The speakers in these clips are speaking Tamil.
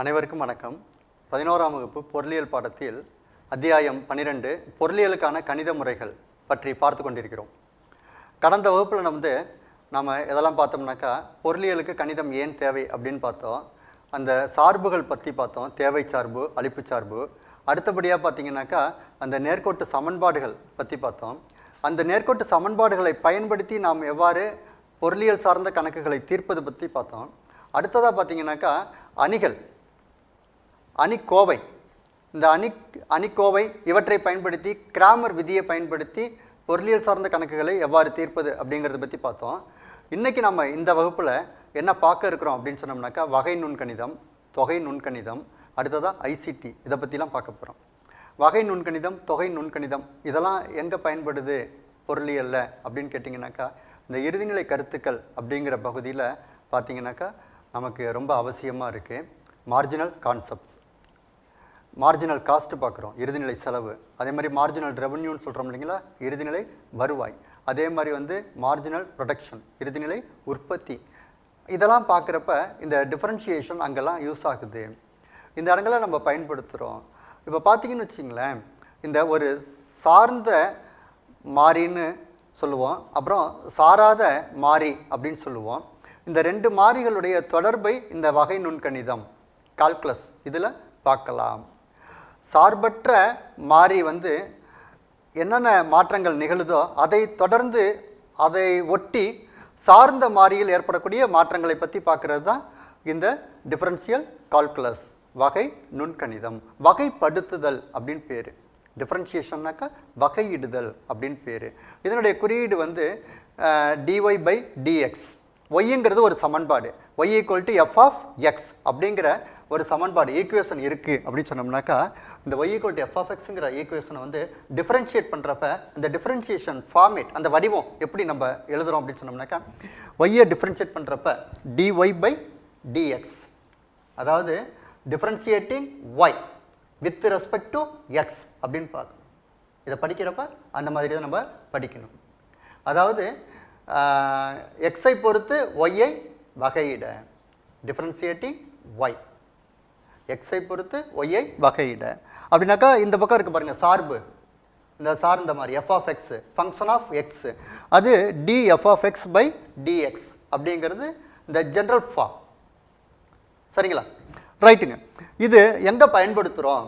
அனைவருக்கும் வணக்கம். பதினோராம் வகுப்பு பொருளியல் பாடத்தில் அத்தியாயம் பன்னிரெண்டு பொருளியலுக்கான கணித முறைகள் பற்றி பார்த்து கொண்டிருக்கிறோம். கடந்த வகுப்பில் வந்து நம்ம எதெல்லாம் பார்த்தோம்னாக்கா பொருளியலுக்கு கணிதம் ஏன் தேவை அப்படின்னு பார்த்தோம். அந்த சார்புகள் பற்றி பார்த்தோம். தேவை சார்பு அழிப்பு சார்பு. அடுத்தபடியாக பார்த்தீங்கன்னாக்கா அந்த நேர்கோட்டு சமன்பாடுகள் பற்றி பார்த்தோம். அந்த நேர்கோட்டு சமன்பாடுகளை பயன்படுத்தி நாம் எவ்வாறு பொருளியல் சார்ந்த கணக்குகளை தீர்ப்பது பற்றி பார்த்தோம். அடுத்ததாக பார்த்தீங்கன்னாக்கா அணிகள் அணிக்கோவை. இந்த அணி அணிக்கோவை இவற்றை பயன்படுத்தி கிராமர் விதியை பயன்படுத்தி பொருளியல் சார்ந்த கணக்குகளை எவ்வாறு தீர்ப்பது அப்படிங்கிறத பற்றி பார்த்தோம். இன்றைக்கி நம்ம இந்த வகுப்பில் என்ன பார்க்க இருக்கிறோம் அப்படின்னு சொன்னோம்னாக்கா வகை நுண்கணிதம் தொகை நுண்கணிதம் அடுத்ததாக ஐசிடி இதை பற்றிலாம் பார்க்க போகிறோம் வகை நுண்கணிதம் தொகை நுண்கணிதம் இதெல்லாம் எங்கே பயன்படுது பொருளியலில் அப்படின்னு கேட்டிங்கனாக்கா இந்த இறுதிநிலை கருத்துக்கள் அப்படிங்கிற பகுதியில் பார்த்திங்கனாக்கா நமக்கு ரொம்ப அவசியமாக இருக்குது மார்ஜினல் கான்செப்ட்ஸ் மார்ஜினல் காஸ்ட் பார்க்குறோம் இறுதிநிலை செலவு. அதே மாதிரி மார்ஜினல் ரெவன்யூன்னு சொல்கிறோம் இல்லைங்களா? இறுதிநிலை வருவாய். அதே மாதிரி வந்து மார்ஜினல் ப்ரொடக்ஷன் இறுதிநிலை உற்பத்தி. இதெல்லாம் பார்க்குறப்ப இந்த டிஃப்ரென்ஷியேஷன் அங்கெல்லாம் யூஸ் ஆகுது. இந்த இடங்களை நம்ம பயன்படுத்துகிறோம் இப்போ பார்த்தீங்கன்னு வச்சிங்களேன் இந்த ஒரு சார்ந்த மாறின்னு சொல்லுவோம். அப்புறம் சாராத மாறி அப்படின்னு சொல்லுவோம். இந்த ரெண்டு மாறிகளுடைய தொடர்பை இந்த வகை நுண்கணிதம் கால்குலஸ் இதில் பார்க்கலாம். சார்பற்ற மாறி வந்து என்னென்ன மாற்றங்கள் நிகழுதோ அதை தொடர்ந்து அதை ஒட்டி சார்ந்த மாறியில் ஏற்படக்கூடிய மாற்றங்களை பற்றி பார்க்கறது தான் இந்த டிஃபரன்சியல் கால்குலஸ் வகை நுண்கணிதம் வகைப்படுத்துதல் அப்படின்னு பேர். டிஃப்ரென்ஷியேஷன்னாக்கா வகையிடுதல் அப்படின்னு பேர். இதனுடைய குறியீடு வந்து டிஒய் பை டிஎக்ஸ் ஒய்ங்கிறது ஒரு சமன்பாடு. Y equal to f of x அப்படிங்கிற ஒரு சமன்பாடு ஈக்குவேஷன் இருக்குது அப்படின்னு சொன்னோம்னாக்கா இந்த y equal to f of எக்ஸுங்கிற ஈக்குவேஷனை வந்து டிஃப்ரென்ஷியேட் பண்ணுறப்ப இந்த டிஃப்ரென்ஷியேஷன் ஃபார்மேட் அந்த வடிவம் எப்படி நம்ம எழுதுகிறோம் அப்படின்னு சொன்னோம்னாக்கா ஒய்யை டிஃப்ரென்ஷியேட் பண்ணுறப்ப டிஒய் பை டிஎக்ஸ் அதாவது differentiating y with respect to x அப்படின்னு பார்க்கணும். இதை படிக்கிறப்ப அந்த மாதிரி தான் நம்ம படிக்கணும். அதாவது எக்ஸை பொறுத்து ஒய்யை வகையிட டிஃப்ரென்சியேட்டிங் ஒய் எக்ஸை பொறுத்து ஒய்யை வகையிட. அப்படின்னாக்கா இந்த பக்கம் இருக்கு பாருங்க சார்பு. இந்த சார்ந்த மாதிரி f of x function of x அது d f of x by dx அப்படிங்கிறது இந்த ஜென்ரல் ஃபார்ம் சரிங்களா? ரைட்டுங்க இது எங்கே பயன்படுத்துகிறோம்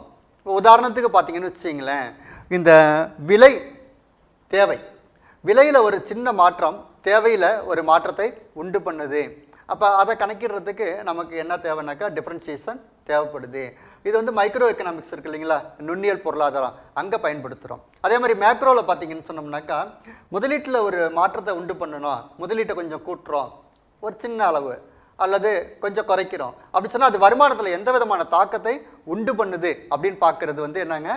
உதாரணத்துக்கு பார்த்தீங்கன்னு வச்சிங்களேன் இந்த விலை தேவை. விலையில் ஒரு சின்ன மாற்றம் தேவையில் ஒரு மாற்றத்தை உண்டு பண்ணுது. அப்போ அதை கணக்கிடுறதுக்கு நமக்கு என்ன தேவைனாக்கா டிஃப்ரென்சியேஷன் தேவைப்படுது. இது வந்து மைக்ரோ எக்கனாமிக்ஸ் இருக்கு இல்லைங்களா? நுண்ணியல் பொருளாதாரம். அங்கே பயன்படுத்துகிறோம் அதே மாதிரி மேக்ரோவில் பார்த்தீங்கன்னு சொன்னோம்னாக்கா முதலீட்டில் ஒரு மாற்றத்தை உண்டு பண்ணணும். முதலீட்டை கொஞ்சம் கூட்டுறோம். ஒரு சின்ன அளவு. அல்லது கொஞ்சம் குறைக்கிறோம். அப்படி சொன்னால் அது வருமானத்தில் எந்த விதமான தாக்கத்தை உண்டு பண்ணுது அப்படின்னு பார்க்கறது வந்து என்னங்க?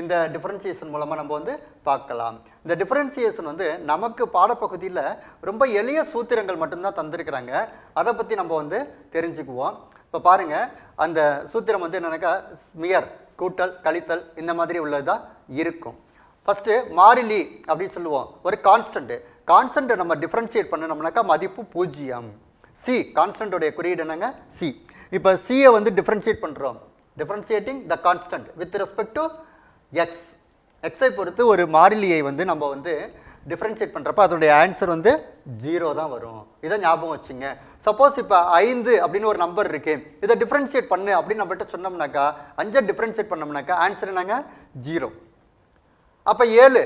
இந்த டிஃப்ரென்சியேஷன் மூலமாக நம்ம வந்து பார்க்கலாம். இந்த டிஃப்ரென்சியேஷன் வந்து நமக்கு பாடப்பகுதியில் ரொம்ப எளிய சூத்திரங்கள் மட்டும்தான் தந்திருக்கிறாங்க. அதை பற்றி நம்ம வந்து தெரிஞ்சுக்குவோம். இப்போ பாருங்கள் அந்த சூத்திரம் வந்து என்னென்னாக்கா ஸ்மியர் கூட்டல் கழித்தல் இந்த மாதிரி உள்ளதாக இருக்கும். ஃபஸ்ட்டு மாறிலி அப்படின்னு சொல்லுவோம். ஒரு கான்ஸ்டன்ட் கான்ஸ்டன்ட்டை நம்ம டிஃப்ரென்ஷியேட் பண்ணணும்னாக்கா மதிப்பு பூஜ்ஜியம். சி கான்ஸ்டன்ட்டுடைய குறியீடு என்னங்க? சி இப்போ சியை வந்து டிஃப்ரென்ஷியேட் பண்ணுறோம் differentiating the constant with respect to x எக்ஸை பொறுத்து ஒரு மாறிலியை வந்து நம்ம வந்து டிஃப்ரென்ஷியேட் பண்ணுறப்ப அதோடைய ஆன்சர் வந்து ஜீரோ தான் வரும். இதை ஞாபகம் வச்சுங்க. சப்போஸ் இப்போ ஐந்து அப்படின்னு ஒரு நம்பர் இருக்கு. இதை டிஃப்ரென்ஷியேட் பண்ணு அப்படின்னு நம்மகிட்ட சொன்னோம்னாக்கா அஞ்சை டிஃப்ரென்ஷியேட் பண்ணோம்னாக்கா ஆன்சர் என்னங்க? ஜீரோ அப்போ ஏழு.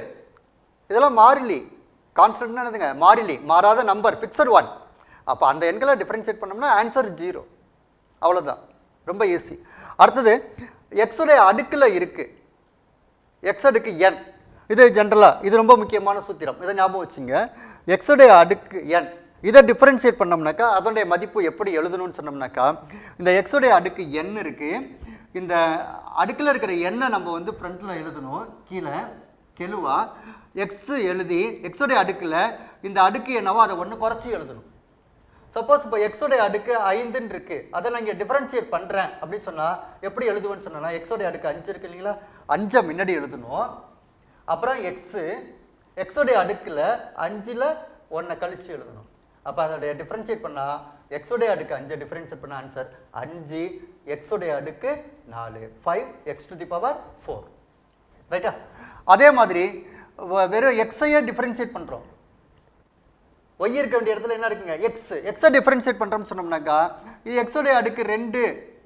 இதெல்லாம் மாறிலி. கான்ஸ்டன்ட் என்னதுங்க? மாறிலி. மாறாத நம்பர் ஃபிக்ஸட் ஒன் அப்போ அந்த எண்களை டிஃப்ரென்ஷியேட் பண்ணோம்னா ஆன்சர் ஜீரோ அவ்வளோதான் ரொம்ப ஈஸி அடுத்தது எக்ஸுடைய அடுக்கில் இருக்குது எக்ஸ் அடுக்கு என் இது ஜென்ரலாக இது ரொம்ப முக்கியமான சூத்திரம். இதை ஞாபகம் வச்சுங்க. எக்ஸுடைய அடுக்கு என் இதை டிஃப்ரென்ஷியேட் பண்ணோம்னாக்கா அதனுடைய மதிப்பு எப்படி எழுதணும்னு சொன்னோம்னாக்கா இந்த எக்ஸுடைய அடுக்கு என் இருக்குது இந்த அடுக்கில் இருக்கிற எண்ணை நம்ம வந்து ஃப்ரண்ட்டில் எழுதணும். கீழே கெழுவா. எக்ஸு எழுதி எக்ஸுடைய அடுக்கில் இந்த அடுக்கு என்னவோ அதை ஒன்று குறைச்சி எழுதணும். சப்போஸ் இப்போ எக்ஸோடைய அடுக்கு ஐந்துன்னு இருக்குது அதை நான் இங்கே டிஃப்ரென்ஷியேட் பண்ணுறேன் அப்படின்னு சொன்னால் எப்படி எழுதுவேன்னு சொன்னால் எக்ஸோடைய அடுக்கு அஞ்சு இருக்கு இல்லைங்களா? அஞ்சை முன்னாடி எழுதணும். அப்புறம் எக்ஸு எக்ஸோடைய அடுக்கில் அஞ்சில் ஒன்றை கழிச்சு எழுதணும். அப்போ அதோடைய டிஃப்ரென்ஷியேட் பண்ணால் எக்ஸோடைய அடுக்கு அஞ்சு டிஃப்ரென்ஷியேட் பண்ண ஆன்சர் அஞ்சு எக்ஸோடைய அடுக்கு நாலு. Five x to the power four ரைட்டா அதே மாதிரி வெறும் எக்ஸையே டிஃப்ரென்ஷியேட் பண்ணுறோம் ஒய் இருக்க வேண்டிய இடத்துல என்ன இருக்குங்க? எக்ஸ் எக்ஸை டிஃப்ரென்ஷியேட் பண்ணுறோம்னு சொன்னோம்னாக்கா இது எக்ஸோடைய அடுக்கு ரெண்டு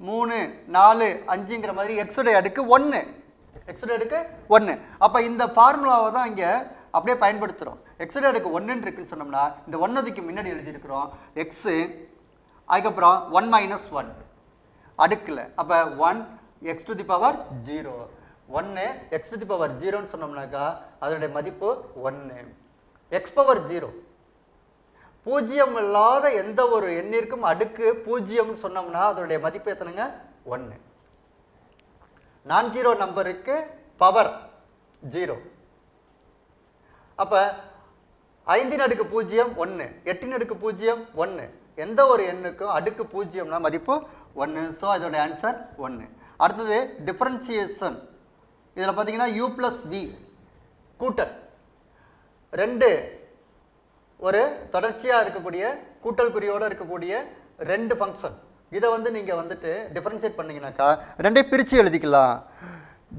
மூணு நாலு அஞ்சுங்கிற மாதிரி எக்ஸோடைய அடுக்கு ஒன்று எக்ஸோடைய அடுக்கு ஒன்று அப்போ இந்த ஃபார்முலாவை தான் இங்கே அப்படியே பயன்படுத்துகிறோம் எக்ஸோடைய அடுக்கு ஒன்றுன்னு இருக்குன்னு சொன்னோம்னா இந்த ஒன்னதுக்கு முன்னாடி எழுதியிருக்கிறோம். எக்ஸு அதுக்கப்புறம் ஒன் மைனஸ் ஒன் அடுக்கில். அப்போ one x to the power zero ஒன்று எக்ஸ் டு தி பவர் ஜீரோன்னு சொன்னோம்னாக்கா அதனுடைய மதிப்பு ஒன்று எக்ஸ் பவர் ஜீரோ பூஜ்ஜியம் இல்லாத எந்த ஒரு எண்ணிற்கும் அடுக்கு பூஜ்ஜியம்னு சொன்னோம்னா அதனுடைய மதிப்பு எத்தனைங்க? ஒன்று நான் ஜீரோ நம்பருக்கு பவர் ஜீரோ. அப்போ ஐந்தின் அடுக்கு பூஜ்ஜியம் ஒன்று எட்டின் அடுக்கு பூஜ்ஜியம் ஒன்று எந்த ஒரு எண்ணுக்கும் அடுக்கு பூஜ்ஜியம்னா மதிப்பு ஒன்று ஸோ இதோட ஆன்சர் ஒன்று அடுத்தது டிஃப்ரென்சியேஷன் இதில் பார்த்தீங்கன்னா யூ ப்ளஸ் வி கூட்டல். ரெண்டு ஒரு தொடர்ச்சியாக இருக்கக்கூடிய கூட்டல் குறியோடு இருக்கக்கூடிய ரெண்டு ஃபங்க்ஷன் இதை வந்து நீங்கள் வந்துட்டு டிஃபரன்ஷியேட் பண்ணீங்கன்னாக்கா ரெண்டையும் பிரித்து எழுதிக்கலாம்.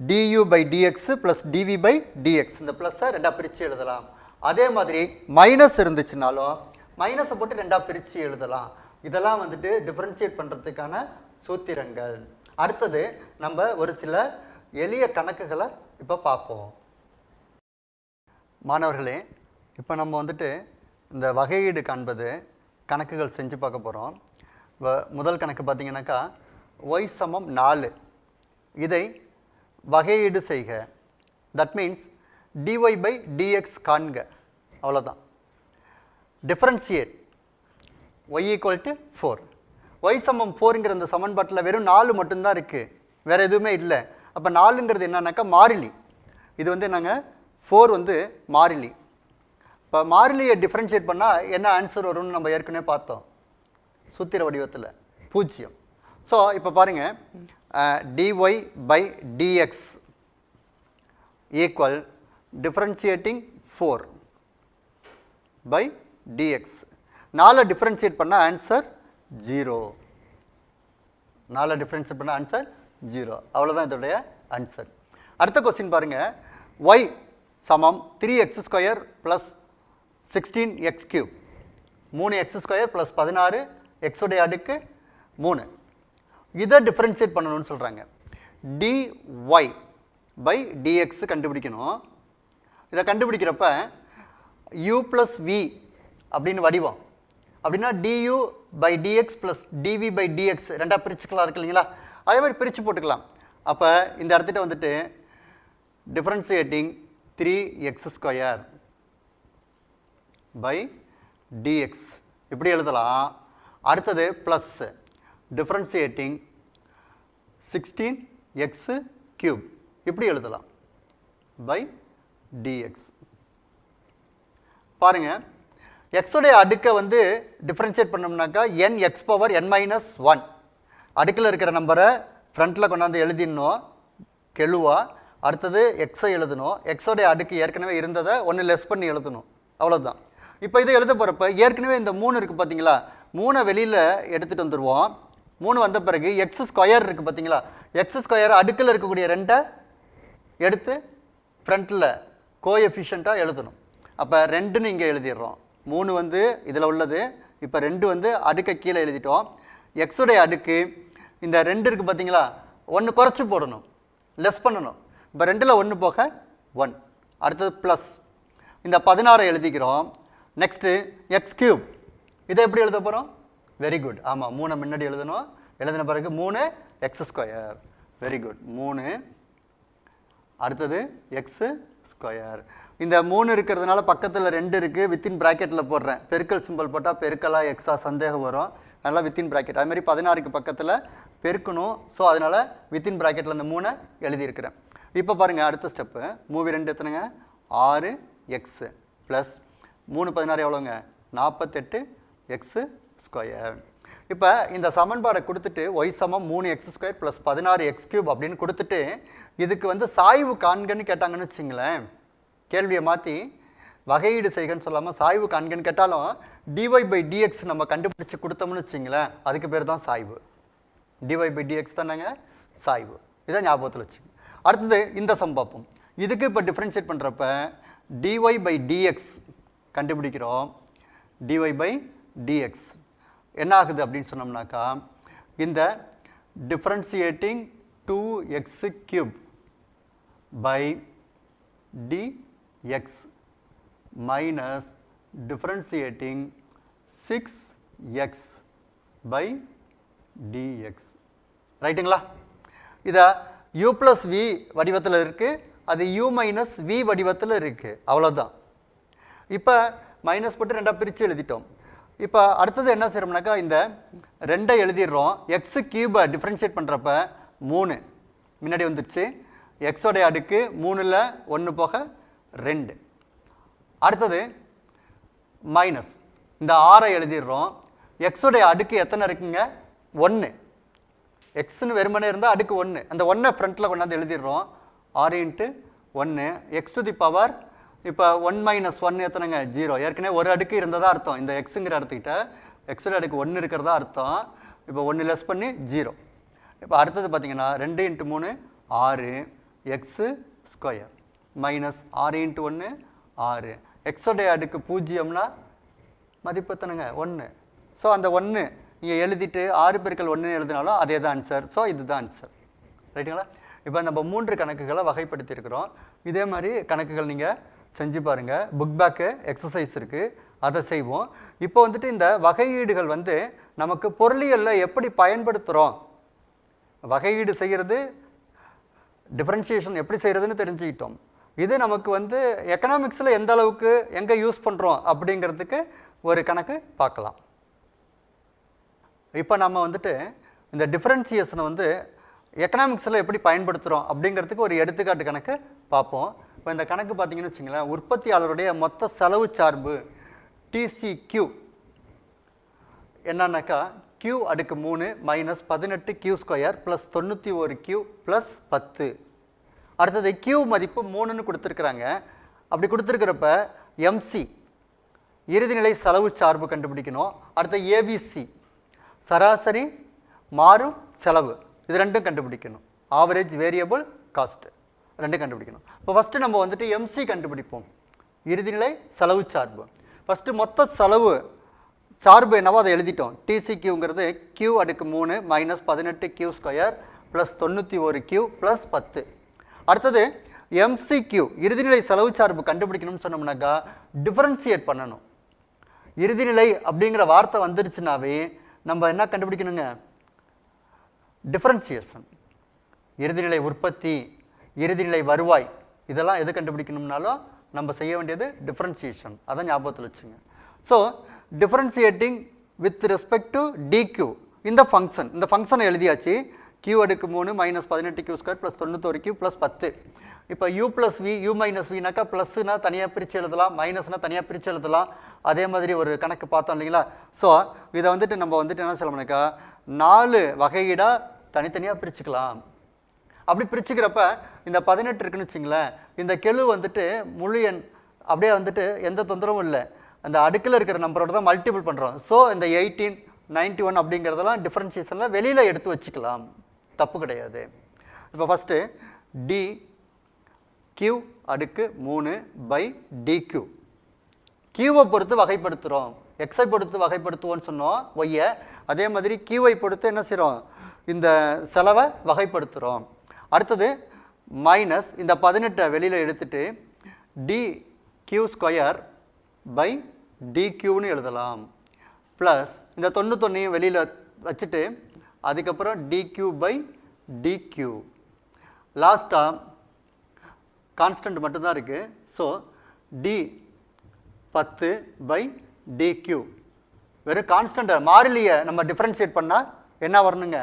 du by dx plus dv by dx இந்த ப்ளஸ்ஸை ரெண்டாக பிரித்து எழுதலாம். அதே மாதிரி மைனஸ் இருந்துச்சுனாலும் மைனஸை போட்டு ரெண்டாக பிரித்து எழுதலாம். இதெல்லாம் வந்துட்டு டிஃபரன்ஷியேட் பண்ணுறதுக்கான சூத்திரங்கள். அடுத்தது நம்ம ஒரு சில எளிய கணக்குகளை இப்போ பார்ப்போம். மாணவர்களே இப்போ நம்ம வந்துட்டு இந்த வகையீடு காண்பது கணக்குகள் செஞ்சு பார்க்க போகிறோம் முதல் கணக்கு பார்த்தீங்கன்னாக்கா ஒய் சமம் நாலு. இதை வகையீடு செய்க. That means dy by dx காண்க. அவ்வளோதான் differentiate y equal to four y சமம் ஃபோருங்கிற அந்த சமன்பாட்டில் வெறும் நாலு மட்டும்தான் இருக்குது வேறு எதுவுமே இல்லை. அப்போ நாலுங்கிறது என்னன்னாக்கா மாறிலி. இது வந்து நாங்கள் ஃபோர் வந்து மாறிலி. இப்போ மாறிலியை டிஃப்ரென்ஷியேட் பண்ணால் என்ன ஆன்சர் வரும்னு நம்ம ஏற்கனவே பார்த்தோம். சூத்திர வடிவத்தில் பூஜ்ஜியம். ஸோ இப்போ பாருங்கள் dy by dx equal differentiating four by dx நாலு டிஃப்ரென்ஷியேட் பண்ண ஆன்சர் ஜீரோ நாலு டிஃப்ரென்ஷியேட் பண்ண ஆன்சர் ஜீரோ அவ்வளோதான் இதோடைய ஆன்சர் அடுத்த கொஸ்டின் பாருங்கள் ஒய் சமம் three x square plus sixteen x cube மூணு எக்ஸ் ஸ்கொயர் ப்ளஸ் பதினாறு எக்ஸுடைய அடுக்கு மூணு. இதை டிஃப்ரென்ஷியேட் பண்ணணும்னு சொல்கிறாங்க dy பை dx கண்டுபிடிக்கணும். இதை கண்டுபிடிக்கிறப்ப u ப்ளஸ் வி அப்படின்னு வடிவம். அப்படின்னா du by dx plus dv by dx ரெண்டாக பிரிச்சுக்கலாம் இருக்கு இல்லைங்களா? அதே மாதிரி பிரித்து போட்டுக்கலாம். அப்போ இந்த இடத்துட்ட வந்துட்டு differentiating three x square by d x இப்படி எழுதலாம். அடுத்தது plus differentiating sixteen x cube இப்படி எழுதலாம். பை டிஎக்ஸ் பாருங்க எக்ஸுடைய அடுக்கை வந்து differentiate பண்ணோம்னாக்கா n x power n minus one அடுக்கில் இருக்கிற நம்பரை ஃப்ரண்ட்டில் கொண்டாந்து எழுதிடணும். கெழுவா. அடுத்தது எக்ஸை எழுதணும். எக்ஸோடைய அடுக்கு ஏற்கனவே இருந்ததை ஒன்று லெஸ் பண்ணி எழுதணும். அவ்வளோதான் இப்போ இதை எழுத போகிறப்ப ஏற்கனவே இந்த மூணு இருக்குது பார்த்தீங்களா மூணை வெளியில் எடுத்துகிட்டு வந்துடுவோம் மூணு வந்த பிறகு எக்ஸ் ஸ்கொயர் இருக்குது பார்த்தீங்களா எக்ஸ் ஸ்கொயர் அடுக்கில் இருக்கக்கூடிய ரெண்டை எடுத்து ஃப்ரண்ட்டில் கோஎஃபிஷியண்ட்டாக எழுதணும். அப்போ ரெண்டுன்னு இங்கே எழுதிடுறோம். மூணு வந்து இதில் உள்ளது. இப்போ ரெண்டு வந்து அடுக்கை கீழே எழுதிட்டோம். எக்ஸுடைய அடுக்கு இந்த ரெண்டு இருக்குது பார்த்தீங்களா ஒன்று குறைச்சி போடணும். லெஸ் பண்ணணும். இப்போ ரெண்டில் ஒன்று போக ஒன் அடுத்தது ப்ளஸ் இந்த பதினாறை எழுதிக்கிறோம். நெக்ஸ்ட்டு எக்ஸ் கியூப் இதை எப்படி எழுத போகிறோம் வெரி குட் ஆமாம் மூணை முன்னாடி எழுதணும். எழுதின பிறகு மூணு எக்ஸ் ஸ்கொயர் வெரி குட் மூணு. அடுத்தது எக்ஸு ஸ்கொயர் இந்த மூணு இருக்கிறதுனால பக்கத்தில் ரெண்டு இருக்குது வித்தின் ப்ராக்கெட்டில் போடுறேன். பெருக்கல் சிம்பிள் போட்டால் பெருக்கலாக எக்ஸா சந்தேகம் வரும். அதனால் வித்தின் ப்ராக்கெட் அதுமாதிரி பதினாறுக்கு பக்கத்தில் பெருக்கணும். ஸோ அதனால் வித்தின் ப்ராக்கெட்டில் இந்த மூணை எழுதியிருக்கிறேன். இப்போ பாருங்கள் அடுத்த ஸ்டெப்பு மூவி ரெண்டு எத்தனைங்க? ஆறு எக்ஸு ப்ளஸ் மூணு பதினாறு எவ்வளோங்க நாற்பத்தெட்டு எக்ஸு ஸ்கொயர் இப்போ இந்த சமன்பாடை கொடுத்துட்டு ஒய் சமம் மூணு எக்ஸ் ஸ்கொயர் ப்ளஸ் பதினாறு எக்ஸ் கியூப் அப்படின்னு கொடுத்துட்டு இதுக்கு வந்து சாய்வு காண்கன்னு கேட்டாங்கன்னு வச்சிங்களேன். கேள்வியை மாற்றி வகையீடு செய்கன்னு சொல்லாமல் சாய்வு காண்கன்னு கேட்டாலும் டிஒய் பை டிஎக்ஸ் நம்ம கண்டுபிடிச்சு கொடுத்தோம்னு வச்சிங்களேன். அதுக்கு பேர் தான் சாய்வு. டிஒய் பை டிஎக்ஸ் தானேங்க? சாய்வு. இதை ஞாபகத்தில் வச்சு அடுத்தது இந்த சம் பார்ப்போம். இதுக்கு இப்போ டிஃப்ரென்ஷியேட் பண்ணுறப்ப டிஒய் பை டிஎக்ஸ் கண்டுபிடிக்கிறோம். டிஒய் பை டிஎக்ஸ் என்ன ஆகுது அப்படின்னு சொன்னோம்னாக்கா இந்த differentiating two x cube by dx minus differentiating 6x by dx. ரைட்டுங்களா இதை u plus v வடிவத்தில் இருக்குது அது u minus v வடிவத்தில் இருக்குது அவ்வளோதான் இப்போ மைனஸ் போட்டு ரெண்டாக பிரித்து எழுதிட்டோம். இப்போ அடுத்தது என்ன செய்யறோம்னாக்கா இந்த ரெண்டை எழுதிடுறோம். எக்ஸு கியூபை டிஃப்ரென்ஷியேட் பண்ணுறப்ப மூணு. முன்னாடி வந்துடுச்சு எக்ஸோடைய அடுக்கு மூணில் ஒன்று போக ரெண்டு. அடுத்தது மைனஸ் இந்த ஆறை எழுதிடுறோம். எக்ஸோடைய அடுக்கு எத்தனை இருக்குங்க? ஒன்று எக்ஸ்னு வெறுமனே இருந்தால் அடுக்கு ஒன்று அந்த ஒன்றை ஃப்ரண்ட்டில் கொண்டாந்து எழுதிடுறோம். ஆறு இன்ட்டு ஒன்று எக்ஸ் டு தி பவர் இப்போ ஒன் மைனஸ் ஒன் எத்தனைங்க? ஜீரோ ஏற்கனவே ஒரு அடுக்கு இருந்ததா அர்த்தம். இந்த எக்ஸுங்கிற இடத்துக்கிட்ட எக்ஸோட அடுக்கு ஒன்று இருக்கிறதா அர்த்தம். இப்போ ஒன்று லெஸ் பண்ணி ஜீரோ இப்போ அடுத்தது பார்த்தீங்கன்னா ரெண்டு இன்ட்டு மூணு ஆறு. எக்ஸு ஸ்கொயர் மைனஸ் ஆறு இன்ட்டு ஒன்று ஆறு. எக்ஸோடைய அடுக்கு பூஜ்ஜியம்னா மதிப்பு எத்தனைங்க? ஒன்று ஸோ அந்த ஒன்று நீங்கள் எழுதிட்டு ஆறு பெருக்கள் ஒன்று எழுதினாலும் அதே தான் ஆன்சர் ஸோ இதுதான் ஆன்சர் ரைட்டுங்களா இப்போ நம்ம மூன்று கணக்குகளை வகைப்படுத்தியிருக்கிறோம். இதே மாதிரி கணக்குகள் நீங்கள் செஞ்சு பாருங்கள் புக் பேக்கு எக்ஸசைஸ் இருக்குது அதை செய்வோம். இப்போ வந்துட்டு இந்த வகையீடுகள் வந்து நமக்கு பொருளியலில் எப்படி பயன்படுத்துகிறோம் வகையீடு செய்கிறது டிஃப்ரென்ஷியேஷன் எப்படி செய்கிறதுன்னு தெரிஞ்சுக்கிட்டோம். இது நமக்கு வந்து எக்கனாமிக்ஸில் எந்த அளவுக்கு எங்கே யூஸ் பண்ணுறோம் அப்படிங்கிறதுக்கு ஒரு கணக்கு பார்க்கலாம். இப்போ நம்ம வந்துட்டு இந்த டிஃப்ரென்சியேஷனை வந்து எக்கனாமிக்ஸில் எப்படி பயன்படுத்துகிறோம் அப்படிங்கிறதுக்கு ஒரு எடுத்துக்காட்டு கணக்கு பார்ப்போம். இப்போ இந்த கணக்கு பார்த்தீங்கன்னு வச்சுங்களேன் உற்பத்தியாளருடைய மொத்த செலவு சார்பு டிசிக்யூ என்னன்னாக்கா கியூ அடுக்கு மூணு மைனஸ் பதினெட்டு கியூ ஸ்கொயர் ப்ளஸ் தொண்ணூற்றி ஒரு கியூ ப்ளஸ் பத்து. அடுத்தது கியூ மதிப்பு மூணுன்னு கொடுத்துருக்குறாங்க. அப்படி கொடுத்துருக்கிறப்ப எம்சி இறுதிநிலை செலவு சார்பு கண்டுபிடிக்கணும். அடுத்த ஏபிசி சராசரி மாறும் செலவு. இது ரெண்டும் கண்டுபிடிக்கணும். ஆவரேஜ் வேரியபிள் காஸ்ட்டு ரெண்டும் கண்டுபிடிக்கணும். இப்போ ஃபஸ்ட்டு நம்ம வந்துட்டு எம்சி கண்டுபிடிப்போம். இறுதிநிலை செலவு சார்பு. ஃபஸ்ட்டு மொத்த செலவு சார்பு என்னவோ அதை எழுதிட்டோம். டிசிக்யூங்கிறது கியூ அடுக்கு மூணு மைனஸ் பதினெட்டு கியூ ஸ்கொயர் ப்ளஸ் தொண்ணூற்றி ஒரு கியூ ப்ளஸ் பத்து. அடுத்தது எம்சிக்யூ இறுதிநிலை செலவு சார்பு கண்டுபிடிக்கணும்னு சொன்னோம்னாக்கா டிஃபரன்சியேட் பண்ணணும். இறுதிநிலை அப்படிங்கிற வார்த்தை வந்துருச்சுனாவே நம்ம என்ன கண்டுபிடிக்கணுங்க? டிஃபரன்சியேஷன் இறுதிநிலை உற்பத்தி இறுதிநிலை வருவாய் இதெல்லாம் எது கண்டுபிடிக்கணும்னாலும் நம்ம செய்ய வேண்டியது டிஃப்ரென்சியேஷன் அதை ஞாபகத்தில் வச்சுங்க. So differentiating with respect to dq இந்த ஃபங்க்ஷன் இந்த ஃபங்க்ஷனை எழுதியாச்சு. கியூ அடுக்கு மூணு மைனஸ் பதினெட்டு கியூ ஸ்கொயர் ப்ளஸ் தொண்ணூத்தொரு கியூ ப்ளஸ் பத்து. இப்போ u plus v u minus வினாக்கா ப்ளஸ்னா தனியாக பிரித்து எழுதலாம் மைனஸ்னால் தனியாக பிரித்து எழுதலாம். அதே மாதிரி ஒரு கணக்கு பார்த்தோம் இல்லைங்களா? ஸோ இதை வந்துட்டு நம்ம வந்துட்டு என்ன சொல்லணும்னாக்கா நாலு வகையிடாக தனித்தனியாக பிரிச்சுக்கலாம். அப்படி பிரிச்சுக்கிறப்ப இந்த பதினெட்டு இருக்குன்னு வச்சிங்களேன் இந்த கெழு வந்துட்டு முழு எண் அப்படியே வந்துட்டு எந்த தொந்தரவும் இல்லை. அந்த அடுக்கில் இருக்கிற நம்பரோட தான் மல்டிபிள் பண்ணுறோம் ஸோ இந்த எயிட்டீன் நைன்ட்டி ஒன் அப்படிங்கிறதெல்லாம் டிஃப்ரென்ஷியேஷனில் வெளியில் எடுத்து வச்சுக்கலாம். தப்பு கிடையாது. இப்போ ஃபஸ்ட்டு டி கியூ அடுக்கு மூணு பை டிக்யூ கியூவை பொறுத்து வகைப்படுத்துகிறோம் எக்ஸை பொறுத்து வகைப்படுத்துவோன்னு சொன்னோம். ஒய்யை அதே மாதிரி கியூவை பொறுத்து என்ன செய்கிறோம் இந்த செலவை வகைப்படுத்துகிறோம் அடுத்தது மைனஸ் இந்த பதினெட்டை வெளியில் எடுத்துட்டு டி கியூ ஸ்கொயர் பை டிக்யூன்னு எழுதலாம். ப்ளஸ் இந்த தொண்ணூத்தொன்னையும் வெளியில் வச்சுட்டு அதுக்கப்புறம் டிக்யூ பை டிக்யூ லாஸ்ட்டாக கான்ஸ்டன்ட் மட்டும்தான் இருக்குது ஸோ டி பத்து பை டிக்யூ வெறும் கான்ஸ்டண்ட்டை மாறிலியை நம்ம டிஃப்ரென்ஷியேட் பண்ணால் என்ன வரணுங்க?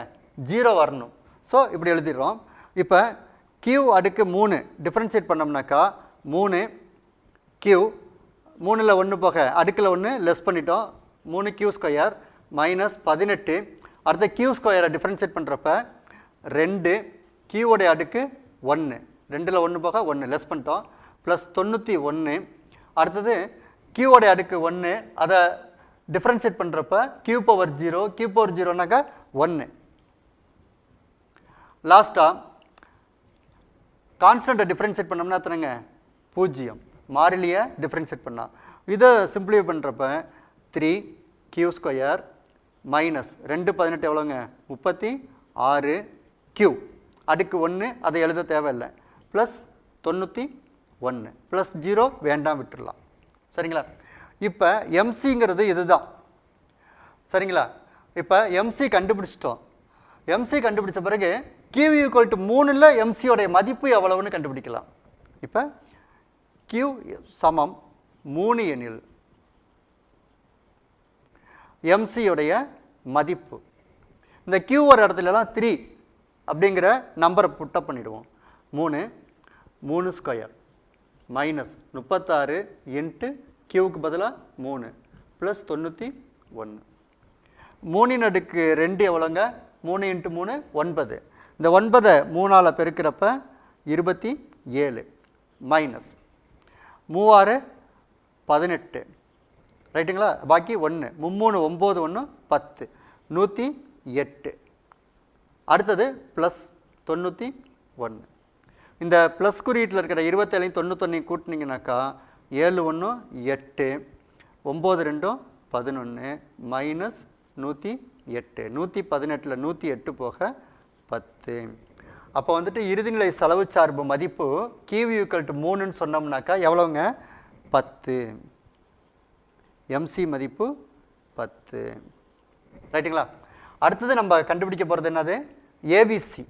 ஜீரோ வரணும். ஸோ இப்படி எழுதிடுறோம். இப்போ கியூ அடுக்கு மூணு டிஃப்ரென்ஷியேட் பண்ணோம்னாக்கா மூணு கியூ மூணில் ஒன்று போக அடுக்கில் ஒன்று லெஸ் பண்ணிட்டோம். மூணு கியூ ஸ்கொயர் மைனஸ் பதினெட்டு. அடுத்த கியூ ஸ்கொயரை டிஃப்ரென்ஷியேட் பண்ணுறப்ப ரெண்டு கியூவோடைய அடுக்கு ஒன்று ரெண்டில் ஒன்று போக ஒன்று லெஸ் பண்ணிட்டோம். ப்ளஸ் தொண்ணூற்றி ஒன்று அடுத்தது கியூவோடைய அடுக்கு ஒன்று அதை டிஃப்ரென்ஷியேட் பண்ணுறப்ப q power zero q power ஜீரோனாக்கா ஒன்று லாஸ்ட்டாக கான்ஸ்டண்ட்டை டிஃப்ரென்ஷியேட் பண்ணோம்னா எத்தனைங்க? பூஜ்ஜியம். மாறிலியை டிஃப்ரென்ஷியேட் பண்ணால் இதை சிம்பிளிஃபை பண்ணுறப்ப த்ரீ கியூ ஸ்கொயர் மைனஸ் ரெண்டு பதினெட்டு எவ்வளோங்க? முப்பத்தி ஆறு கியூ அடுக்கு ஒன்று அதை எழுத தேவையில்லை. ப்ளஸ் தொண்ணூற்றி ஒன்று ப்ளஸ் ஜீரோ வேண்டாம் விட்டுடலாம் சரிங்களா? இப்போ எம்சிங்கிறது இதுதான். சரிங்களா? இப்போ எம்சி கண்டுபிடிச்சிட்டோம். எம்சி கண்டுபிடிச்ச பிறகு கியூ ஈக்குவல் டு மூணில் எம்சியோடைய மதிப்பு எவ்வளவுன்னு கண்டுபிடிக்கலாம். இப்போ கியூ சமம் மூணு எனில் எம்சியுடைய மதிப்பு. இந்த கியூ ஒரு இடத்துலலாம் த்ரீ அப்படிங்கிற நம்பரை புட்டப் பண்ணிடுவோம். மூணு மூணு ஸ்கொயர் மைனஸ் முப்பத்தாறு இன்ட்டு கியூவுக்கு பதிலாக மூணு ப்ளஸ் தொண்ணூற்றி ஒன்று மூணின் அடுக்கு ரெண்டு எவ்வளோங்க மூணு இன்ட்டு மூணு ஒன்பது. இந்த ஒன்பதை மூணால் பெருக்கிறப்ப இருபத்தி ஏழு மைனஸ் மூவாறு பதினெட்டு. ரைட்டுங்களா பாக்கி ஒன்று மும்மூணு ஒம்பது ஒன்று பத்து. நூற்றி எட்டு. அடுத்தது ப்ளஸ் தொண்ணூற்றி ஒன்று இந்த ப்ளஸ் குறியீட்டில் இருக்கிற இருபத்தேழையும் தொண்ணூத்தொன்னையும் கூட்டினீங்கனாக்கா ஏழு ஒன்று எட்டு. ஒம்பது ரெண்டும் பதினொன்று மைனஸ் நூற்றி எட்டு. நூற்றி பதினெட்டில் நூற்றி எட்டு போக பத்து. அப்போ வந்துட்டு இறுதிநிலை செலவு சார்பு மதிப்பு கிவி டு மூணுன்னு சொன்னோம்னாக்கா எவ்வளோங்க பத்து. எம்சி மதிப்பு பத்து. ரைட்டுங்களா? அடுத்தது நம்ம கண்டுபிடிக்க போகிறது என்னது? ஏபிசி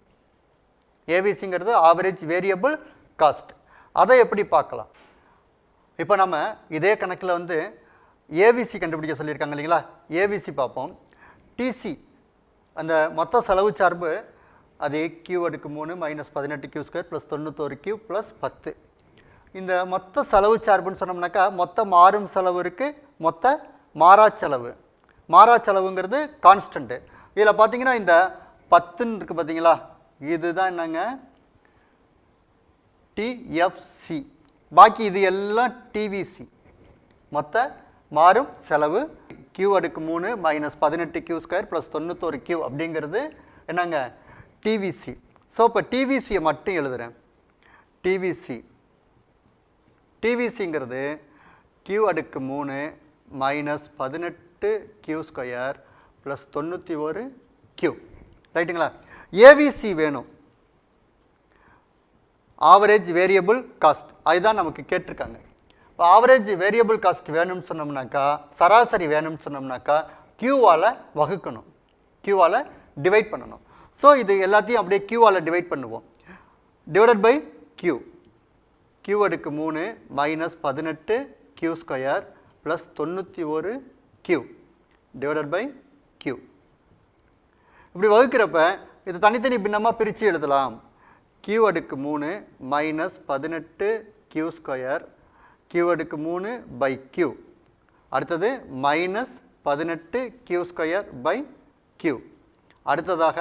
ஏபிசிங்கிறது ஆவரேஜ் வேரியபிள் காஸ்ட் அதை எப்படி பார்க்கலாம்? இப்போ நம்ம இதே கணக்கில் வந்து ஏபிசி கண்டுபிடிக்க சொல்லியிருக்காங்க இல்லைங்களா? ஏபிசி பார்ப்போம். டிசி அந்த மொத்த செலவு சார்பு அது கியூ அடுக்கு மூணு மைனஸ் பதினெட்டு கியூ ஸ்கொயர் ப்ளஸ் தொண்ணூத்தோரு கியூ ப்ளஸ் பத்து. இந்த மொத்த செலவு சார்புன்னு சொன்னோம்னாக்கா மொத்த மாறும் செலவு இருக்குது மொத்த மாறா செலவு. மாறா செலவுங்கிறது கான்ஸ்டன்ட்டு இதில் பார்த்தீங்கன்னா இந்த பத்துன்னு இருக்குது பார்த்தீங்களா இதுதான் என்னங்க? டிஎஃப்சி பாக்கி இது எல்லாம் டிவிசி மொத்த மாறும் செலவு கியூ அடுக்கு மூணு மைனஸ் பதினெட்டு கியூ ஸ்கொயர் ப்ளஸ் தொண்ணூத்தோரு கியூ அப்படிங்கிறது என்னங்க? டிவிசி ஸோ இப்போ டிவிசியை மட்டும் எழுதுகிறேன் டிவிசி டிவிசிங்கிறது கியூ அடுக்கு மூணு மைனஸ் பதினெட்டு கியூ ஸ்கொயர் ப்ளஸ் தொண்ணூற்றி ஒரு கியூ ரைட்டுங்களா ஏவிசி வேணும். ஆவரேஜ் வேரியபிள் காஸ்ட் அதுதான் நமக்கு கேட்டிருக்காங்க. இப்போ ஆவரேஜ் வேரியபிள் காஸ்ட் வேணும்னு சொன்னோம்னாக்கா சராசரி வேணும்னு சொன்னோம்னாக்கா கியூவால் வகுக்கணும். கியூவால் டிவைட் பண்ணணும். ஸோ இது எல்லாத்தையும் அப்படியே கியூவால் டிவைட் பண்ணுவோம். டிவைடட் பை கியூ கியூ அடுக்கு மூணு மைனஸ் பதினெட்டு கியூ ஸ்கொயர் ப்ளஸ் தொண்ணூற்றி ஒரு கியூ டிவைடட் பை கியூ இப்படி வகுக்கிறப்ப இது தனித்தனி பின்னமாக பிரித்து எழுதலாம். கியூ அடுக்கு மூணு மைனஸ் பதினெட்டு கியூ ஸ்கொயர் கியூ அடுக்கு மூணு பை கியூ அடுத்தது மைனஸ் பதினெட்டு கியூ ஸ்கொயர் பை கியூ அடுத்ததாக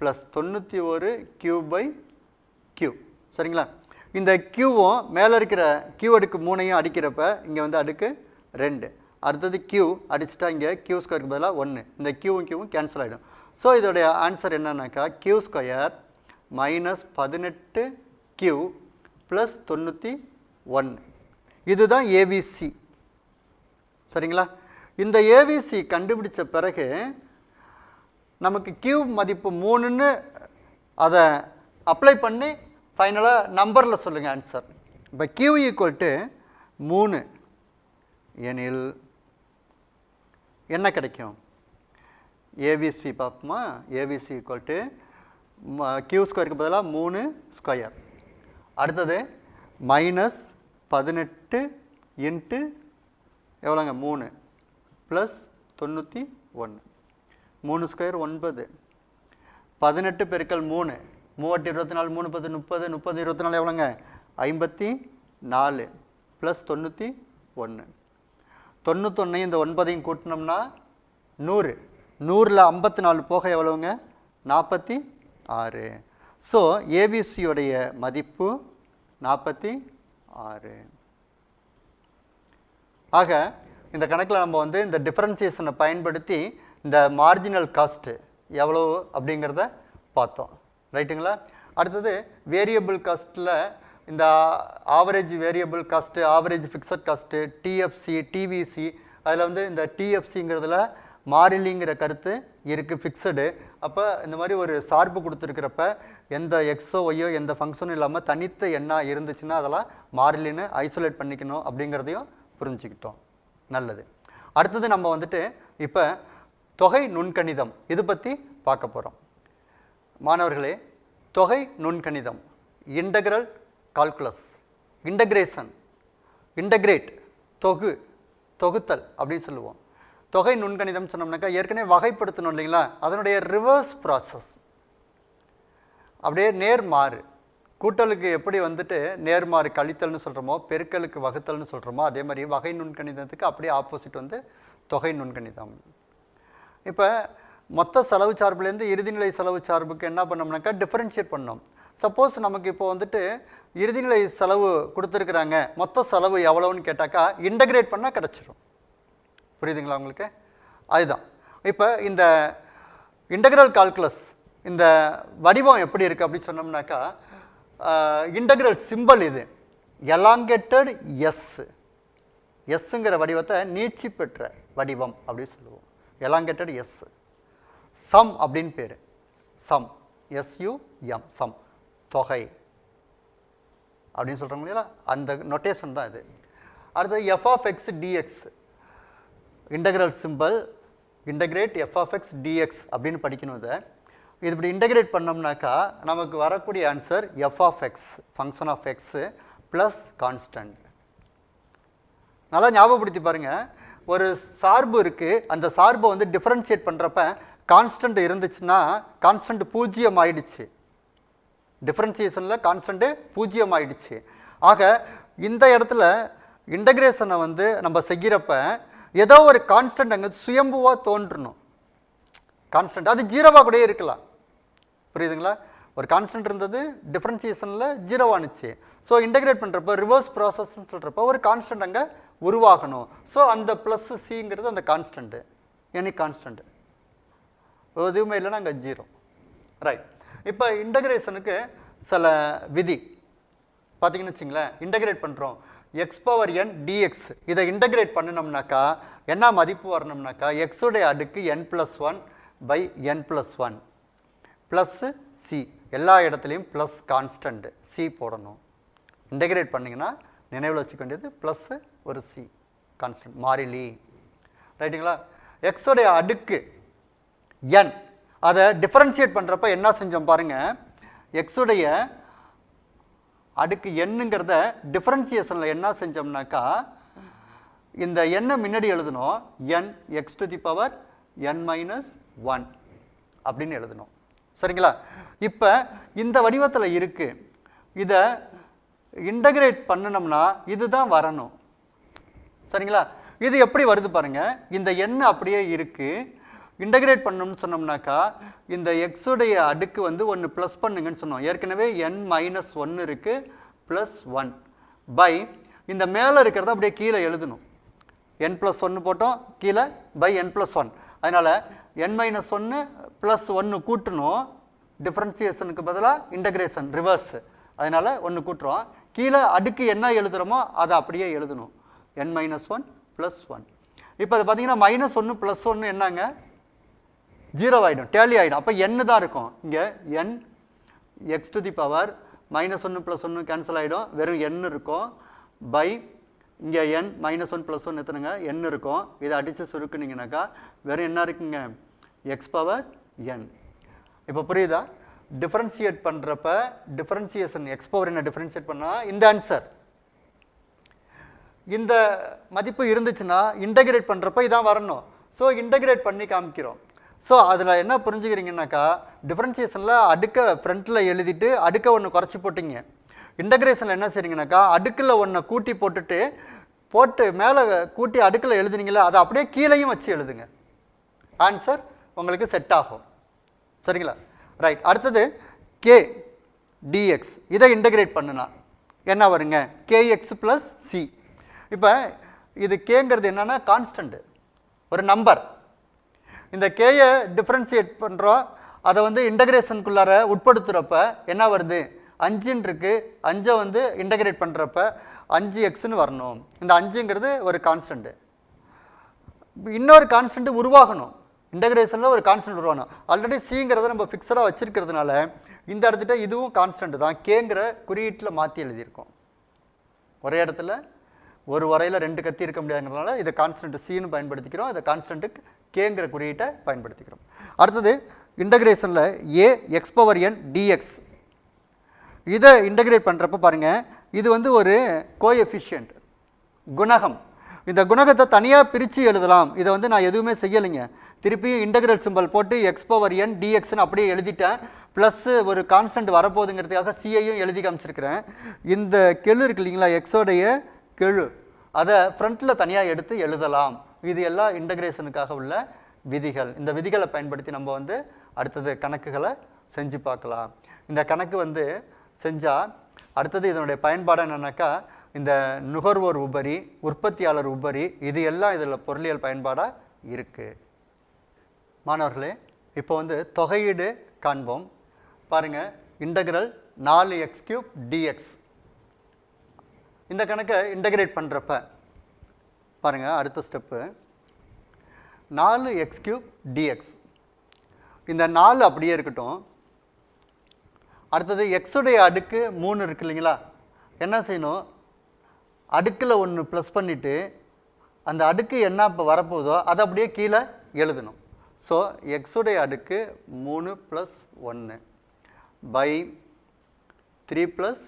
ப்ளஸ் தொண்ணூற்றி ஒரு கியூ பை கியூ சரிங்களா? இந்த கியூவும் மேலே இருக்கிற கியூ அடுக்கு மூணையும் அடிக்கிறப்ப இங்கே வந்து அடுக்கு ரெண்டு. அடுத்தது கியூ அடிச்சுட்டா இங்கே கியூ ஸ்கொயருக்கு பதிலாக ஒன்று இந்த கியூவும் கியூவும் கேன்சல் ஆகிடும் ஸோ இதோடைய ஆன்சர் என்னன்னாக்கா கியூ ஸ்கொயர் மைனஸ் பதினெட்டு கியூ ப்ளஸ் தொண்ணூற்றி ஒன்று இதுதான் ஏபிசி சரிங்களா? இந்த ஏபிசி கண்டுபிடிச்ச பிறகு நமக்கு கியூ மதிப்பு மூணுன்னு அதை அப்ளை பண்ணி ஃபைனலாக நம்பரில் சொல்லுங்கள் ஆன்சர் இப்போ கியூ ஈக்குவல் டு மூணு. எனில் என்ன கிடைக்கும்? ஏபிசி பார்ப்போமா? ஏபிசி ஈக்குவல் டு கியூ ஸ்கொயருக்கு பதிலாக மூணு ஸ்கொயர் அடுத்தது மைனஸ் பதினெட்டு இன்ட்டு எவ்வளோங்க மூணு. ப்ளஸ் தொண்ணூற்றி ஒன்று மூணு ஸ்கொயர் ஒன்பது. பதினெட்டு பெருக்கல் மூணு. மூவட்டு இருபத்தி நாலு மூணு பத்து முப்பது முப்பது இருபத்தி நாலு எவ்வளோங்க? ஐம்பத்தி நாலு ப்ளஸ் தொண்ணூற்றி ஒன்று தொண்ணூத்தொன்னையும் இந்த ஒன்பதையும் கூட்டினோம்னா நூறு. நூறில் ஐம்பத்தி நாலு போக எவ்வளவுங்க? நாற்பத்தி ஆறு. ஸோ ஏபிசியுடைய மதிப்பு நாற்பத்தி ஆறு. ஆக இந்த கணக்கில் நம்ம வந்து இந்த டிஃப்ரென்சியேஷனை பயன்படுத்தி இந்த மார்ஜினல் காஸ்ட்டு எவ்வளோ அப்படிங்கிறத பார்த்தோம். ரைட்டுங்களா அடுத்தது வேரியபிள் காஸ்ட்டில் இந்த average variable cost average fixed cost TFC TVC அதில் வந்து இந்த டிஎஃப்சிங்கிறதுல மாறிலிங்கிற கருத்து இருக்குது ஃபிக்ஸடு அப்போ இந்த மாதிரி ஒரு சார்பு கொடுத்துருக்கிறப்ப எந்த எக்ஸோ ஒய்யோ எந்த ஃபங்க்ஷனும் இல்லாமல் தனித்த எண்ணாக இருந்துச்சுன்னா அதெல்லாம் மாறிலின்னு ஐசோலேட் பண்ணிக்கணும் அப்படிங்கிறதையும் புரிஞ்சுக்கிட்டோம். நல்லது. அடுத்தது நம்ம வந்துட்டு இப்போ தொகை நுண்கணிதம். இது பற்றி பார்க்க போகிறோம் மாணவர்களே தொகை நுண்கணிதம். Integral calculus. இன்டகிரேஷன். இன்டகிரேட். தொகு. தொகுத்தல் அப்படின்னு சொல்லுவோம். தொகை நுண்கணிதம் சொன்னோம்னாக்கா ஏற்கனவே வகைப்படுத்தணும் இல்லைங்களா? அதனுடைய ரிவர்ஸ் ப்ராசஸ். அப்படியே நேர்மாறு. கூட்டலுக்கு எப்படி வந்துட்டு நேர்மாறு கழித்தல்னு சொல்கிறோமோ பெருக்கலுக்கு வகுத்தல்னு சொல்கிறோமோ அதே மாதிரி வகை நுண்கணிதத்துக்கு அப்படியே ஆப்போசிட் வந்து தொகை நுண்கணிதம். இப்போ மொத்த செலவு சார்புலேருந்து இறுதிநிலை செலவு சார்புக்கு என்ன பண்ணோம்னாக்கா டிஃப்ரென்ஷியேட் பண்ணோம். சப்போஸ் நமக்கு இப்போ வந்துட்டு இறுதிநிலை செலவு கொடுத்துருக்குறாங்க. மொத்த செலவு எவ்வளோன்னு கேட்டாக்கா இன்டகிரேட் பண்ணால் கிடச்சிரும். புரியுதுங்களா உங்களுக்கு? அதுதான். இப்போ இந்த இன்டகிரல் கால்குலஸ் இந்த வடிவம் எப்படி இருக்குது அப்படின்னு சொன்னோம்னாக்கா இன்டகிரல் சிம்பல் இது. எலாங்கேட்டட் எஸ் எஸ்ஸுங்கிற வடிவத்தை நீட்சி பெற்ற வடிவம் அப்படின்னு சொல்லுவோம். எலாங்கேட்டட் எஸ் சம் அப்படின்னு பேர். சம். SUM sum. தொகை. அப்படின்னு சொல்கிறாங்க இல்லையா? அந்த நொட்டேஷன் தான் இது. அடுத்தது f of x d x integral symbol integrate f of x d x அப்படின்னு படிக்கணும் இதை. இது இப்படி இன்டகிரேட் பண்ணோம்னாக்கா நமக்கு வரக்கூடிய answer f of x function of x plus constant நல்லா ஞாபகப்படுத்தி பாருங்கள் ஒரு சார்பு இருக்குது அந்த சார்பை வந்து டிஃப்ரென்ஷியேட் பண்ணுறப்ப கான்ஸ்டன்ட் இருந்துச்சுன்னா கான்ஸ்டன்ட் பூஜ்ஜியம் ஆயிடுச்சு டிஃப்ரென்சியேஷனில் கான்ஸ்டன்ட்டு பூஜ்ஜியம் ஆயிடுச்சு ஆக இந்த இடத்துல இன்டகிரேஷனை வந்து நம்ம செய்கிறப்ப ஏதோ ஒரு கான்ஸ்டன்ட் அங்கே சுயம்புவாக தோன்றணும். கான்ஸ்டன்ட் அது ஜீரோவாக கூட இருக்கலாம். புரியுதுங்களா? ஒரு கான்ஸ்டன்ட் இருந்தது டிஃப்ரென்சியேஷனில் ஜீரோவானுச்சு. ஸோ இன்டகிரேட் பண்ணுறப்போ ரிவர்ஸ் ப்ராசஸ்ன்னு சொல்கிறப்ப ஒரு கான்ஸ்டன்ட் அங்கே உருவாகணும். ஸோ அந்த ப்ளஸ் சிங்கிறது அந்த கான்ஸ்டன்ட்டு எனி கான்ஸ்டண்ட்டு எதுவுமே இல்லைன்னா அங்கே ஜீரோ ரைட் இப்போ இன்டகிரேஷனுக்கு சில விதி. பார்த்தீங்கன்னு வச்சிங்களேன் இன்டகிரேட் பண்ணுறோம் எக்ஸ் பவர் என் டிஎக்ஸ் இதை இன்டகிரேட் பண்ணினோம்னாக்கா என்ன மதிப்பு வரணும்னாக்கா எக்ஸுடைய அடுக்கு n plus one by n plus one plus c எல்லா இடத்துலையும் ப்ளஸ் கான்ஸ்டண்ட்டு சி போடணும். இன்டகிரேட் பண்ணிங்கன்னா நினைவில் வச்சுக்க வேண்டியது ப்ளஸ்ஸு ஒரு சி கான்ஸ்டன்ட் மாறிலி. ரைட்டுங்களா எக்ஸோடைய அடுக்கு என் அதை டிஃப்ரென்ஷியேட் பண்ணுறப்ப என்ன செஞ்சோம் பாருங்கள் எக்ஸுடைய அடுக்கு எண்ணுங்கிறத டிஃபரன்சியேஷனில் என்ன செஞ்சோம்னாக்கா இந்த எண்ணை முன்னாடி எழுதணும். N x to the power n minus one அப்படின்னு எழுதணும். சரிங்களா? இப்போ இந்த வடிவத்தில் இருக்குது இதை இன்டகிரேட் பண்ணணும்னா இதுதான் வரணும். சரிங்களா? இது எப்படி வருது பாருங்கள் இந்த எண் அப்படியே இருக்குது இன்டகிரேட் பண்ணணும்னு சொன்னோம்னாக்கா இந்த எக்ஸுடைய அடுக்கு வந்து ஒன்று ப்ளஸ் பண்ணுங்கன்னு சொன்னோம். ஏற்கனவே என் மைனஸ் ஒன்று இருக்குது ப்ளஸ் ஒன் பை இந்த மேலே இருக்கிறத அப்படியே கீழே எழுதணும். என் ப்ளஸ் ஒன்று போட்டோம் கீழே பை என் ப்ளஸ் ஒன் அதனால் என் மைனஸ் ஒன்று ப்ளஸ் ஒன்று கூட்டணும். டிஃப்ரென்சியேஷனுக்கு பதிலாக இன்டகிரேஷன் ரிவர்ஸ் அதனால் ஒன்று கூட்டுறோம். கீழே அடுக்கு என்ன எழுதுகிறோமோ அதை அப்படியே எழுதணும். N minus one plus one இப்போ அது பார்த்தீங்கன்னா மைனஸ் ஒன்று ப்ளஸ் ஒன்று என்னங்க? ஜீரோ ஆகிடும் டேலி ஆகிடும் அப்போ எண்ணு தான் இருக்கும். இங்கே n x to the power minus ஒன்று ப்ளஸ் ஒன்று கேன்சல் ஆகிடும் வெறும் எண் இருக்கும். பை இங்கே n minus one plus one எத்தனைங்க? N இருக்கும். இதை அடித்து சுருக்குனீங்கன்னாக்கா வெறும் என்ன இருக்குங்க? எக்ஸ் பவர் என் இப்போ புரியுதா? டிஃப்ரென்சியேட் பண்ணுறப்ப டிஃப்ரென்சியேஷன் எக்ஸ் பவர் என்ன டிஃப்ரென்சியேட் பண்ணால் இந்த ஆன்சர் இந்த மதிப்பு இருந்துச்சுன்னா இன்டகிரேட் பண்ணுறப்ப இதான் வரணும். ஸோ இன்டகிரேட் பண்ணி காமிக்கிறோம். ஸோ அதில் என்ன புரிஞ்சுக்கிறீங்கன்னாக்கா டிஃப்ரென்சியேஷனில் அடுக்க ஃப்ரண்ட்டில் எழுதிட்டு அடுக்க ஒன்று குறைச்சி போட்டிங்க. இன்டகிரேஷனில் என்ன செய்றீங்கனாக்கா அடுக்கில் ஒன்றை கூட்டி போட்டுட்டு போட்டு மேலே கூட்டி அடுக்கில் எழுதுனீங்களா அதை அப்படியே கீழேயும் வச்சு எழுதுங்க. ஆன்சர் உங்களுக்கு செட் ஆகும். சரிங்களா? ரைட் அடுத்தது கே டிஎக்ஸ் இதை இன்டகிரேட் பண்ணுனா என்ன வருங்க? கேஎக்ஸ் ப்ளஸ் சி இப்போ இது கேங்கிறது என்னென்னா கான்ஸ்டன்ட்டு ஒரு நம்பர் இந்த கேயை டிஃப்ரென்சியேட் பண்ணுறோம் அதை வந்து இன்டகிரேஷனுக்குள்ளார உட்படுத்துகிறப்ப என்ன வருது? அஞ்சுன்னு இருக்குது அஞ்சை வந்து இன்டகிரேட் பண்ணுறப்ப அஞ்சு எக்ஸ்னு வரணும். இந்த அஞ்சுங்கிறது ஒரு கான்ஸ்டன்ட்டு இன்னொரு கான்ஸ்டன்ட்டு உருவாகணும். இன்டகிரேஷனில் ஒரு கான்ஸ்டன்ட் உருவாகணும். ஆல்ரெடி சிங்கிறத நம்ம ஃபிக்ஸடாக வச்சுருக்கிறதுனால இந்த இடத்துல இதுவும் கான்ஸ்டன்ட் தான். கேங்கிற குறியீட்டில் மாற்றி எழுதியிருக்கோம். ஒரே இடத்துல ஒரு வரையில் ரெண்டு கத்தி இருக்க முடியாதுங்கிறதுனால இதை கான்ஸ்டன்ட் சின்னு பயன்படுத்திக்கிறோம். இதை கான்ஸ்டன்ட்டு கேங்கிற குறியீட்டை பயன்படுத்திக்கிறோம். அடுத்தது இன்டகிரேஷனில் a x power n dx இதை இன்டகிரேட் பண்ணுறப்ப பாருங்கள் இது வந்து ஒரு கோஎஃபிஷியன்ட் குணகம். இந்த குணகத்தை தனியாக பிரித்து எழுதலாம். இதை வந்து நான் எதுவுமே செய்யலைங்க. திருப்பியும் இன்டகிரல் சிம்பல் போட்டு எக்ஸ் பவர் என் டிஎக்ஸ்னு அப்படியே எழுதிட்டேன். ப்ளஸ்ஸு ஒரு கான்ஸ்டன்ட் வரப்போகுதுங்கிறதுக்காக சிஐயும் எழுதி காமிச்சிருக்கிறேன். இந்த கெழு இருக்கு இல்லைங்களா எக்ஸோடைய கெழு. அதை ஃப்ரண்ட்டில் தனியாக எடுத்து எழுதலாம். இது எல்லாம் இன்டகிரேஷனுக்காக உள்ள விதிகள். இந்த விதிகளை பயன்படுத்தி நம்ம வந்து அடுத்தது கணக்குகளை செஞ்சு பார்க்கலாம். இந்த கணக்கு வந்து செஞ்சால் அடுத்தது இதனுடைய பயன்பாடு என்னென்னாக்கா இந்த நுகர்வோர் உபரி உற்பத்தியாளர் உபரி இது எல்லாம் இதில் பொருளியல் பயன்பாடாக இருக்குது மாணவர்களே இப்போ வந்து தொகையீடு காண்போம். பாருங்கள் இன்டகிரல் நாலு எக்ஸ் கியூப் டிஎக்ஸ் இந்த கணக்கை இன்டகிரேட் பண்ணுறப்ப பாருங்கள் அடுத்த ஸ்டெப்பு நாலு எக்ஸ் கியூப் டிஎக்ஸ் இந்த நாலு அப்படியே இருக்கட்டும். அடுத்தது எக்ஸுடைய அடுக்கு மூணு இருக்கு இல்லைங்களா? என்ன செய்யணும்? அடுக்கில் ஒன்று ப்ளஸ் பண்ணிவிட்டு அந்த அடுக்கு என்ன இப்போ வரப்போகுதோ அதை அப்படியே கீழே எழுதணும். ஸோ எக்ஸுடைய அடுக்கு மூணு ப்ளஸ் ஒன்று by three plus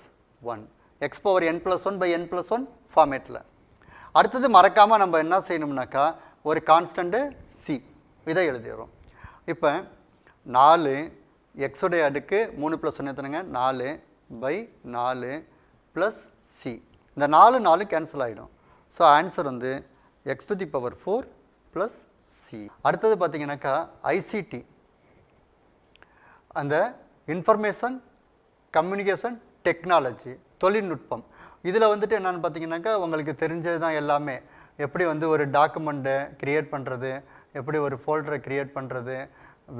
one x power n plus one by n plus one ஃபார்மேட்டில் அடுத்தது மறக்காமல் நம்ம என்ன செய்யணும்னாக்கா ஒரு கான்ஸ்டண்ட்டு சி இதை எழுதிடுறோம். இப்போ நாலு எக்ஸுடைய அடுக்கு மூணு ப்ளஸ் ஒன்று எத்தனைங்க? நாலு பை நாலு ப்ளஸ் சி இந்த நாலு நாலு கேன்சல் ஆகிடும் ஸோ ஆன்சர் வந்து x to the power four plus c அடுத்தது பார்த்தீங்கன்னாக்கா ஐசிடி அந்த இன்ஃபர்மேஷன் கம்யூனிகேஷன் டெக்னாலஜி தொழில்நுட்பம். இதில் வந்துட்டு என்னென்னு பார்த்தீங்கன்னாக்கா உங்களுக்கு தெரிஞ்சது தான் எல்லாமே. எப்படி வந்து ஒரு டாக்குமெண்ட்டை க்ரியேட் பண்ணுறது எப்படி ஒரு ஃபோல்டரை க்ரியேட் பண்ணுறது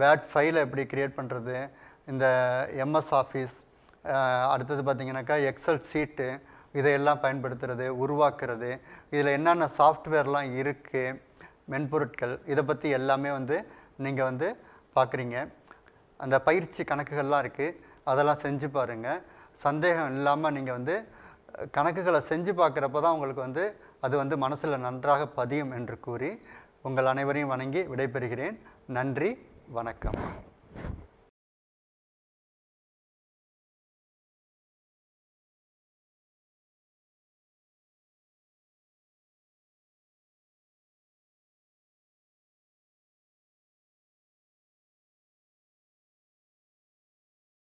வேட் ஃபைலை எப்படி க்ரியேட் பண்ணுறது இந்த எம்எஸ் ஆஃபீஸ் அடுத்தது பார்த்திங்கனாக்கா எக்ஸல் சீட்டு இதையெல்லாம் பயன்படுத்துறது உருவாக்குறது இதில் என்னென்ன சாஃப்ட்வேர்லாம் இருக்குது மென்பொருட்கள் இதை பற்றி எல்லாமே வந்து நீங்கள் வந்து பார்க்குறீங்க அந்த பயிற்சி கணக்குகள்லாம் இருக்குது அதெல்லாம் செஞ்சு பாருங்கள் சந்தேகம் இல்லாமல் நீங்கள் வந்து கணக்குகளை செஞ்சு பார்க்குறப்ப தான் உங்களுக்கு வந்து அது வந்து மனசில் நன்றாக பதியும் என்று கூறி உங்கள் அனைவரையும் வணங்கி விடைபெறுகிறேன். நன்றி வணக்கம்.